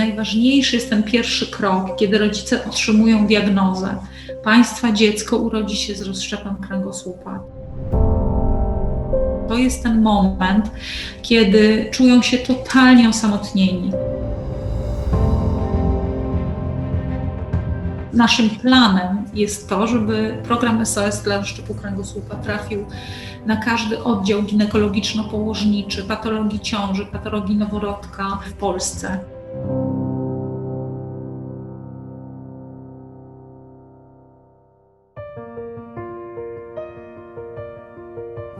Najważniejszy jest ten pierwszy krok, kiedy rodzice otrzymują diagnozę. Państwa dziecko urodzi się z rozszczepem kręgosłupa. To jest ten moment, kiedy czują się totalnie osamotnieni. Naszym planem jest to, żeby program SOS dla rozszczepu kręgosłupa trafił na każdy oddział ginekologiczno-położniczy, patologii ciąży, patologii noworodka w Polsce.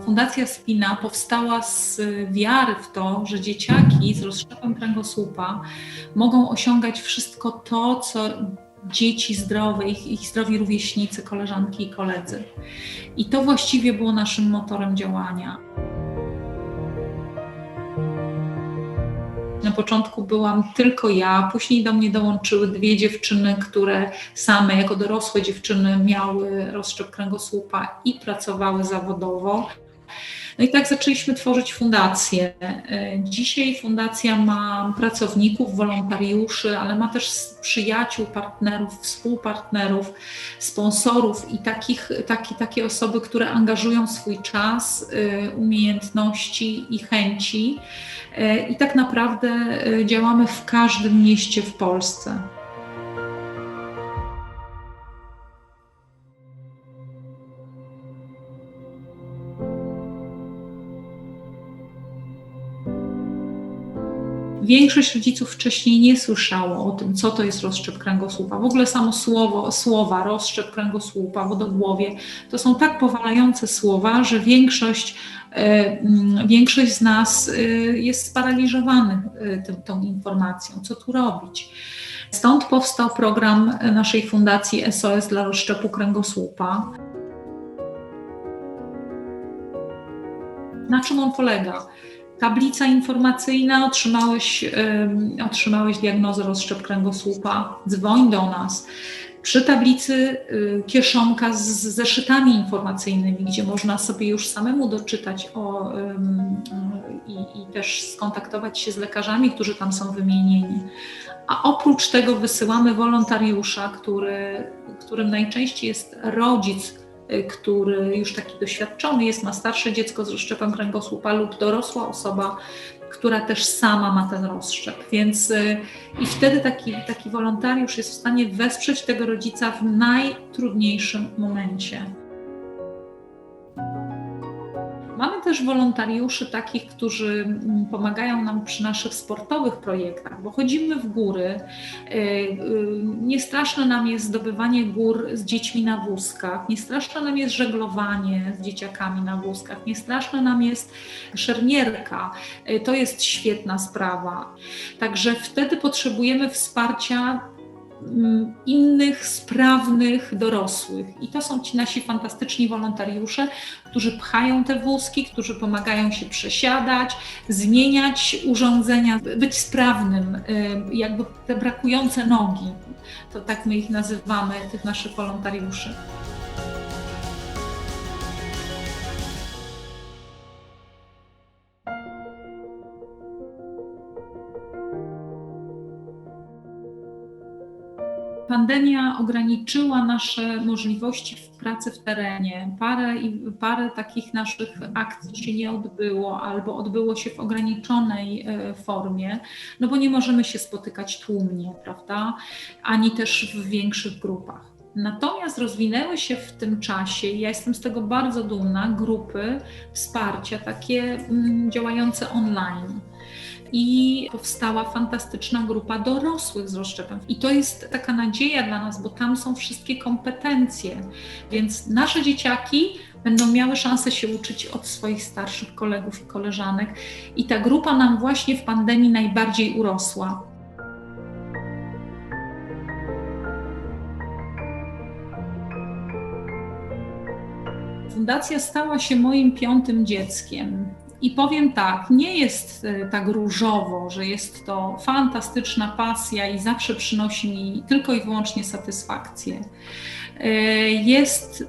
Fundacja Spina powstała z wiary w to, że dzieciaki z rozszczepem kręgosłupa mogą osiągać wszystko to, co dzieci zdrowe, ich, ich zdrowi rówieśnicy, koleżanki i koledzy. I to właściwie było naszym motorem działania. Na początku byłam tylko ja, później do mnie dołączyły dwie dziewczyny, które same jako dorosłe dziewczyny miały rozszczep kręgosłupa i pracowały zawodowo. No i tak zaczęliśmy tworzyć fundację. Dzisiaj fundacja ma pracowników, wolontariuszy, ale ma też przyjaciół, partnerów, współpartnerów, sponsorów i takich, taki, takie osoby, które angażują swój czas, y, umiejętności i chęci. Y, I tak naprawdę y, działamy w każdym mieście w Polsce. Większość rodziców wcześniej nie słyszało o tym, co to jest rozszczep kręgosłupa. W ogóle samo słowo, słowa rozszczep kręgosłupa, wodogłowie, to są tak powalające słowa, że większość, e, większość z nas e, jest sparaliżowanych e, tym, tą informacją, co tu robić. Stąd powstał program naszej fundacji SOS dla rozszczepu kręgosłupa. Na czym on polega? Tablica informacyjna, otrzymałeś, otrzymałeś diagnozę rozszczep kręgosłupa, dzwoń do nas. Przy tablicy y, kieszonka z zeszytami informacyjnymi, gdzie można sobie już samemu doczytać o, i, i też skontaktować się z lekarzami, którzy tam są wymienieni. A oprócz tego wysyłamy wolontariusza, który, którym najczęściej jest rodzic który już taki doświadczony jest, ma starsze dziecko z rozszczepem kręgosłupa lub dorosła osoba, która też sama ma ten rozszczep. Więc y, i wtedy taki, taki wolontariusz jest w stanie wesprzeć tego rodzica w najtrudniejszym momencie. Też wolontariuszy takich, którzy mm, pomagają nam przy naszych sportowych projektach, bo chodzimy w góry. Y, y, nie straszne nam jest zdobywanie gór z dziećmi na wózkach, nie straszne nam jest żeglowanie z dzieciakami na wózkach, nie straszne nam jest szermierka. Y, to jest świetna sprawa. Także wtedy potrzebujemy wsparcia innych sprawnych dorosłych. I to są ci nasi fantastyczni wolontariusze, którzy pchają te wózki, którzy pomagają się przesiadać, zmieniać urządzenia, być sprawnym, y, jakby te brakujące nogi. To tak my ich nazywamy, tych naszych wolontariuszy. Pandemia ograniczyła nasze możliwości w pracy w terenie. Parę, parę takich naszych akcji się nie odbyło albo odbyło się w ograniczonej e, formie, no bo nie możemy się spotykać tłumnie, prawda? Ani też w większych grupach. Natomiast rozwinęły się w tym czasie, ja jestem z tego bardzo dumna, grupy wsparcia, takie mm, działające online i powstała fantastyczna grupa dorosłych z rozszczepem. I to jest taka nadzieja dla nas, bo tam są wszystkie kompetencje, więc nasze dzieciaki będą miały szansę się uczyć od swoich starszych kolegów i koleżanek. I ta grupa nam właśnie w pandemii najbardziej urosła. Fundacja stała się moim piątym dzieckiem I powiem tak, nie jest e, tak różowo, że jest to fantastyczna pasja i zawsze przynosi mi tylko i wyłącznie satysfakcję. E, Jest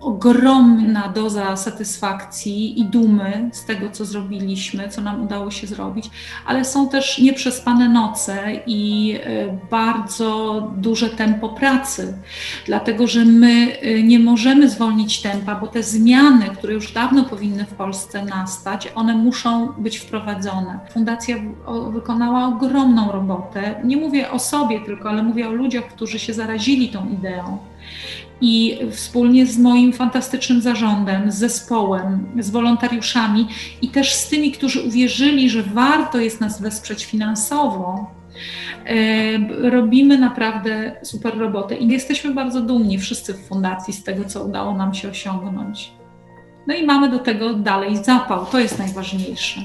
ogromna doza satysfakcji i dumy z tego, co zrobiliśmy, co nam udało się zrobić, ale są też nieprzespane noce i e, bardzo duże tempo pracy, dlatego że my e, nie możemy zwolnić tempa, bo te zmiany, które już dawno powinny w Polsce nastać, one muszą być wprowadzone. Fundacja wykonała ogromną robotę. Nie mówię o sobie tylko, ale mówię o ludziach, którzy się zarazili tą ideą. I wspólnie z moim fantastycznym zarządem, z zespołem, z wolontariuszami i też z tymi, którzy uwierzyli, że warto jest nas wesprzeć finansowo, e, robimy naprawdę super robotę i jesteśmy bardzo dumni wszyscy w fundacji z tego, co udało nam się osiągnąć. No i mamy do tego dalej zapał, to jest najważniejsze.